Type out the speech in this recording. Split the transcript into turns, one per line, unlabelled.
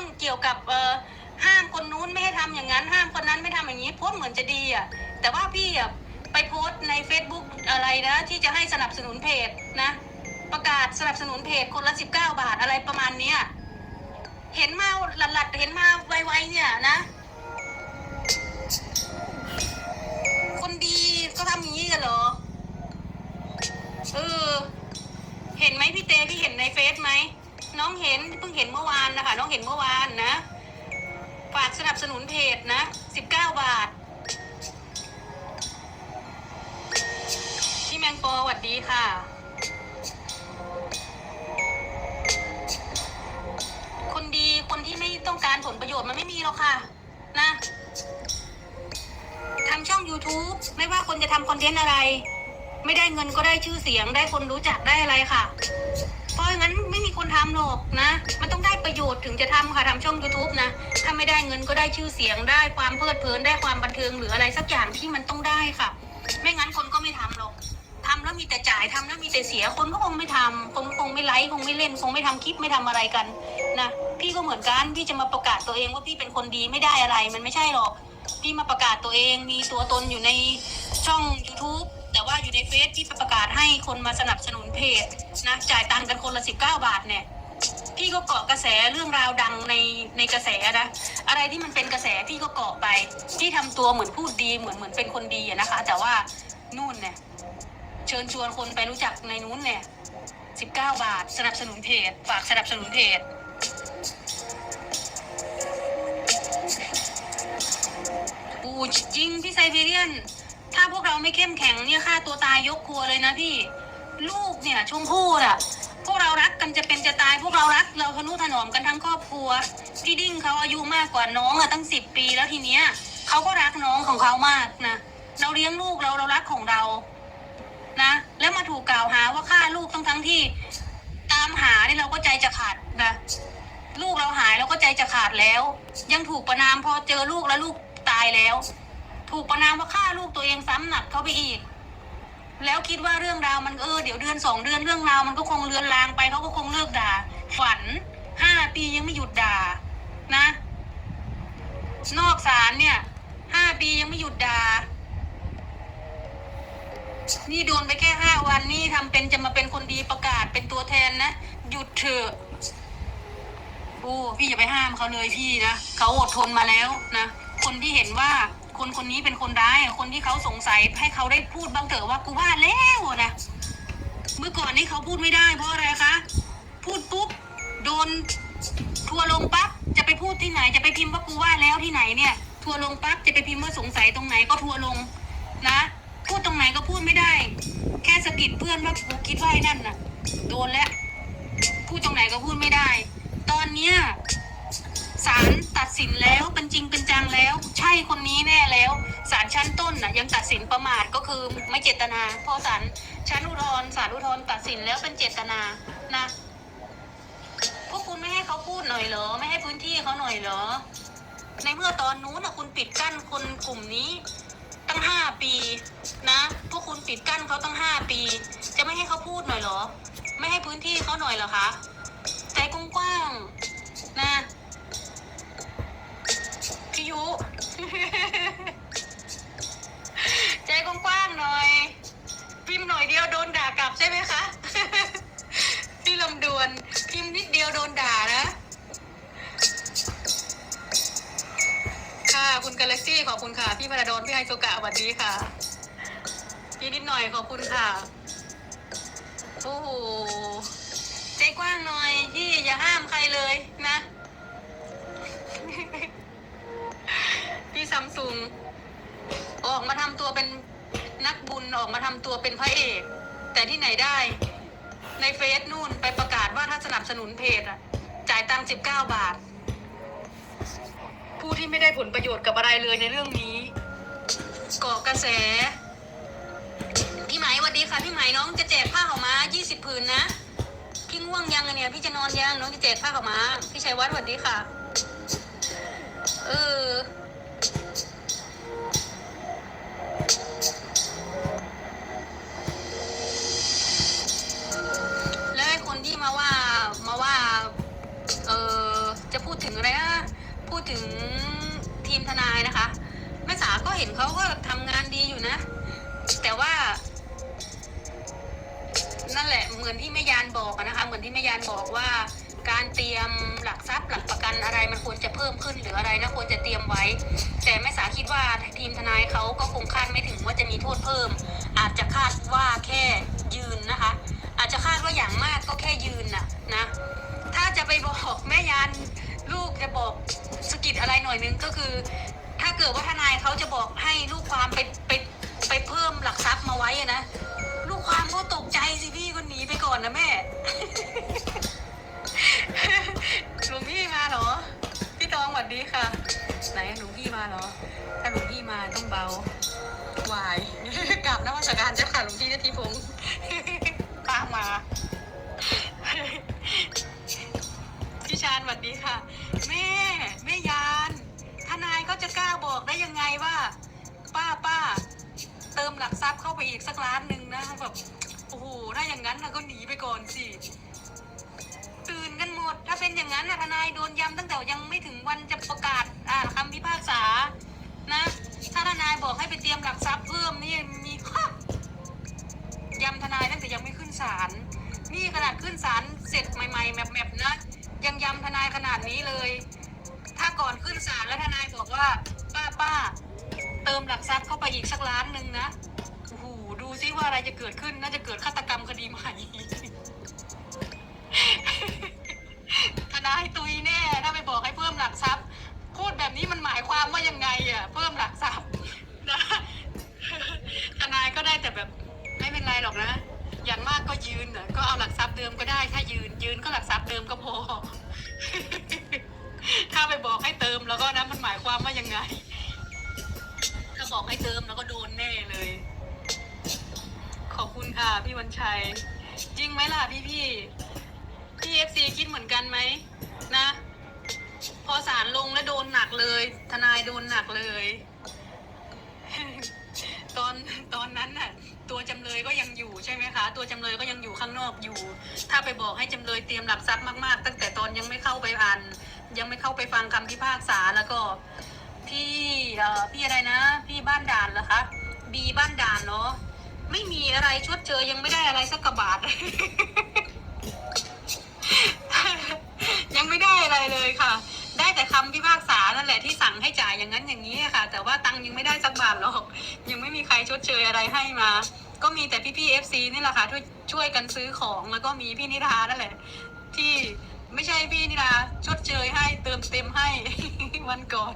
รื่องเกี่ยวกับเออห้ามคนนู้นไม่ให้ทำอย่างนั้น ห้ามคนนั้นไม่ทำอย่างนี้โพสต์เหมือนจะดีอะแต่ว่าพี่อะไปโพสต์ใน Facebook อะไรนะที่จะให้สนับสนุนเพจนะ ประกาศสนับสนุนเพจคนละ 19 บาทอะไรประมาณเนี้ยเห็นมาหลัดๆเห็นมาไวๆเนี่ยนะ คนดีก็ทำอย่างนี้กันเหรอเออเห็นไหมพี่เตพี่เห็นในเฟซไหม น้องเห็นเพิ่งเห็นเมื่อวานนะคะน้องเห็นเมื่อวานนะฝากสนับสนุนเพจนะสิบเก้าบาทพี่แมงปอสวัสดีค่ะคนดีคนที่ไม่ต้องการผลประโยชน์มันไม่มีหรอกค่ะ นะทำช่อง YouTube ไม่ว่าคนจะทำคอนเทนต์อะไร ไม่ได้เงินก็ได้ชื่อเสียงได้คนรู้จักได้อะไรค่ะ เพราะงั้นไม่ มีคนทำหรอกนะ มันต้องได้ประโยชน์ถึงจะทำค่ะทำช่อง YouTube นะ ถ้าไม่ได้เงินก็ได้ชื่อเสียงได้ความเพลิดเพลินได้ความบันเทิงหรืออะไรสักอย่างที่มันต้องได้ค่ะ ไม่งั้นคนก็ไม่ทำหรอกทำแล้วมีแต่จ่ายทำแล้วมีแต่เสียคนก็คงไม่ทำคงคงไม่ไลค์คงไม่เล่นคงไม่ทำคลิปไม่ทำอะไรกันนะพี่ก็เหมือนกันพี่จะมาประกาศตัวเองว่าพี่เป็นคนดีไม่ได้อะไรมันไม่ใช่หรอก พี่มาประกาศตัวเองมีตัวตนอยู่ในช่อง YouTube แต่ว่าอยู่ใน เฟซพี่ประกาศให้คนมาสนับสนุนเพจนะจ่ายตังค์กันคนละสิบเก้าบาทเนี่ยพี่ก็เกาะกระแสเรื่องราวดังในในกระแสนะอะไรที่มันเป็นกระแสพี่ก็เกาะไปพี่ทำตัวเหมือนพูดดีเหมือนเหมือนเป็นคนดีนะคะ แต่ว่านู่นเนี่ยเชิญชวนคนไปรู้จักในนู้นเนี่ยสิบเก้าบาท สนับสนุนเพจฝากสนับสนุนเพจอูจริงพี่ไซเบเรียน ถ้าพวกเราไม่เข้มแข็งเนี่ยฆ่าตัวตายยกครัวเลยนะพี่ ลูกเนี่ยชมพู่อะพวกเรารักกันจะเป็นจะตาย พวกเรารักเราทะนุถนอมกันทั้งครอบครัวพี่ดิ้งเขาอายุมากกว่าน้องอะตั้งสิบปีแล้วทีเนี้ยเขาก็รักน้องของเขามากนะเราเลี้ยงลูกเราเรารักของเรา นะ แล้วมาถูกกล่าวหาว่าฆ่าลูกทั้งทั้งที่ ตามหาเนี่ยเราก็ใจจะขาดนะลูกเราหายเราก็ใจจะขาดแล้ว ยังถูกประนามพอเจอลูกแล้วลูกตายแล้ว ถูกประนามว่าฆ่าลูกตัวเองซ้ำหนักเข้าไปอีก แล้วคิดว่าเรื่องราวมันเออเดี๋ยวเดือนสองเดือนเรื่องราวมันก็คงเลือนลางไปเขาก็คงเลิกด่า ฝันห้าปียังไม่หยุดด่านะ นอกศาลเนี่ยห้าปียังไม่หยุดด่านี่โดนไปแค่ห้าวันนี่ทำเป็นจะมาเป็นคนดีประกาศเป็นตัวแทนนะ หยุดเถอะโอ้พี่อย่าไปห้ามเขาเลยพี่นะเขาอดทนมาแล้วนะ คนที่เห็นว่า คนคนนี้เป็นคนร้าย คนที่เขาสงสัยให้เขาได้พูดบ้างเถอะว่ากูว่าแล้วนะ เมื่อก่อนนี้เขาพูดไม่ได้ เพราะอะไรคะ พูดปุ๊บโดนทัวลงปั๊บจะไปพูดที่ไหน จะไปพิมพ์ว่ากูว่าแล้วที่ไหนเนี่ย ทัวลงปั๊บจะไปพิมพ์ว่าสงสัยตรงไหนก็ทัวลงนะ พูดตรงไหนก็พูดไม่ได้ แค่สะกิดเพื่อนว่ากูคิดว่าไอ้นั่นน่ะ โดนแล้วพูดตรงไหนก็พูดไม่ได้ ตอนเนี้ยศาลตัดสินแล้ว ช่คนนี้แน่แล้วศาลชั้นต้นน่ะยังตัดสินประมาทก็คือไม่เจตนาพอศาลชั้นอุทธรณ์ศาลอุทธรณ์ตัดสินแล้วเป็นเจตนานะพวกคุณไม่ให้เขาพูดหน่อยเหรอ ไม่ให้พื้นที่เขาหน่อยเหรอ ในเมื่อตอนนู้นน่ะคุณปิดกั้นคนกลุ่มนี้ ตั้งห้าปี นะพวกคุณปิดกั้นเขาตั้งห้าปี จะไม่ให้เขาพูดหน่อยเหรอ ไม่ให้พื้นที่เขาหน่อยเหรอคะใจกว้างๆนะ ใจกว้างๆหน่อย พิมพ์หน่อยเดียวโดนด่ากลับใช่ไหมคะ พี่ลำดวน พิมพ์นิดเดียวโดนด่านะ ค่ะ คุณกาแล็กซี่ขอบคุณค่ะ พี่พระดอนพี่ไฮโซกะสวัสดีค่ะ พี่นิดหน่อยขอบคุณค่ะ โอ้โห ใจกว้างหน่อย พี่อย่าห้ามใครเลยนะ ซัมซุง ออกมาทำตัวเป็นนักบุญออกมาทำตัวเป็นพระเอก แต่ที่ไหนได้ ในเฟซนู่นไปประกาศว่าถ้าสนับสนุนเพจอะจ่ายตังค์สิบเก้าบาท ผู้ที่ไม่ได้ผลประโยชน์กับอะไรเลยในเรื่องนี้เกาะกระแส พี่ไหมสวัสดีค่ะ พี่ไหมน้องจะแจกผ้าขาวม้า20ผืนนะ พี่ง่วงยังอะเนี่ย พี่จะนอนยังน้องจะแจกผ้าขาวม้า พี่ชัยวัฒน์สวัสดีค่ะ เออ ทีมทนายนะคะแม่สาก็เห็นเขาก็ทำงานดีอยู่นะ แต่ว่า นั่นแหละเหมือนที่แม่ยานบอกอะนะคะ เหมือนที่แม่ยานบอกว่า การเตรียมหลักทรัพย์หลักประกันอะไรมันควรจะเพิ่มขึ้นหรืออะไรนะควรจะเตรียมไว้ แต่แม่สาคิดว่าทีมทนายเขาก็คงคาดไม่ถึงว่าจะมีโทษเพิ่ม อาจจะคาดว่าแค่ยืนนะคะ อาจจะคาดว่าอย่างมากก็แค่ยืนน่ะนะ ถ้าจะไปบอกแม่ยาน ลูกจะบอกสกิดอะไรหน่อยนึงก็คือ ถ้าเกิดว่าทนายเขาจะบอกให้ลูกความไปไปไปเพิ่มหลักทรัพย์มาไว้อะนะลูกความก็ตกใจสิพี่ก็หนีไปก่อนนะแม่หลวงพี่มาเหรอพี่ตองสวัสดีค่ะ ไหนหลวงพี่มาเหรอ ถ้าหลวงพี่มาต้องเบาวายกลับนมัสการเจ้าค่ะหลวงพี่นาทีพงศ์ตามมาาญสวัสดีค่ะ แม่แม่ยานทนายเขาจะกล้าบอกได้ยังไงว่า ป้าป้า เติมหลักทรัพย์เข้าไปอีกสักล้านหนึ่งนะแบบโอ้โหถ้าอย่างนั้นนะก็หนีไปก่อนสิตื่นกันหมด ถ้าเป็นอย่างนั้นนะทนายโดนยำตั้งแต่ยังไม่ถึงวันจะประกาศอ่านคำพิพากษานะ ถ้าทนายบอกให้ไปเตรียมหลักทรัพย์เพิ่มนี่มีข้อยำทนายตั้งแต่ยังไม่ขึ้นศาลนี่ขนาดขึ้นศาลเสร็จใหม่ๆแมปๆนะ ยังยำทนายขนาดนี้เลย ถ้าก่อนขึ้นศาลแล้วทนายบอกว่า ป้าป้าเติมหลักทรัพย์เข้าไปอีกสักล้านหนึ่งนะโอ้โหดูซิว่าอะไรจะเกิดขึ้นน่าจะเกิดฆาตกรรมคดีใหม่ ทนายตุยแน่ ถ้าไปบอกให้เพิ่มหลักทรัพย์พูดแบบนี้มันหมายความว่ายังไง ถ้าบอกให้เติมแล้วก็โดนแน่เลย ขอบคุณค่ะพี่วันชัย จริงไหมล่ะพี่พี่พี่เอฟซีคิดเหมือนกันไหมนะ พอสารลงแล้วโดนหนักเลย ทนายโดนหนักเลย ตอนตอนนั้นน่ะ ตัวจำเลยก็ยังอยู่ใช่ไหมคะ ตัวจำเลยก็ยังอยู่ข้างนอกอยู่ ถ้าไปบอกให้จำเลยเตรียมหลักทรัพย์มากๆ ตั้งแต่ตอนยังไม่เข้าไปอ่านยังไม่เข้าไปฟังคำพิพากษาแล้วก็พี่เอ่อพี่อะไรนะ บ้านด่านเหรอคะบีบ้านด่านเนาะไม่มีอะไรชดเชยยังไม่ได้อะไรสักกระบาท ยังไม่ได้อะไรเลยค่ะ ได้แต่คำพิพากษานั่นแหละที่สั่งให้จ่ายอย่างนั้นอย่างนี้ค่ะ แต่ว่าตังค์ยังไม่ได้สักบาทหรอก ยังไม่มีใครชดเชยอะไรให้มา ก็มีแต่พี่พี่เอฟซีนี่แหละค่ะช่วยช่วยกันซื้อของแล้วก็มีพี่นิดานั่นแหละ ที่ไม่ใช่พี่นิดาชดเชยให้เติมเต็มให้วันก่อน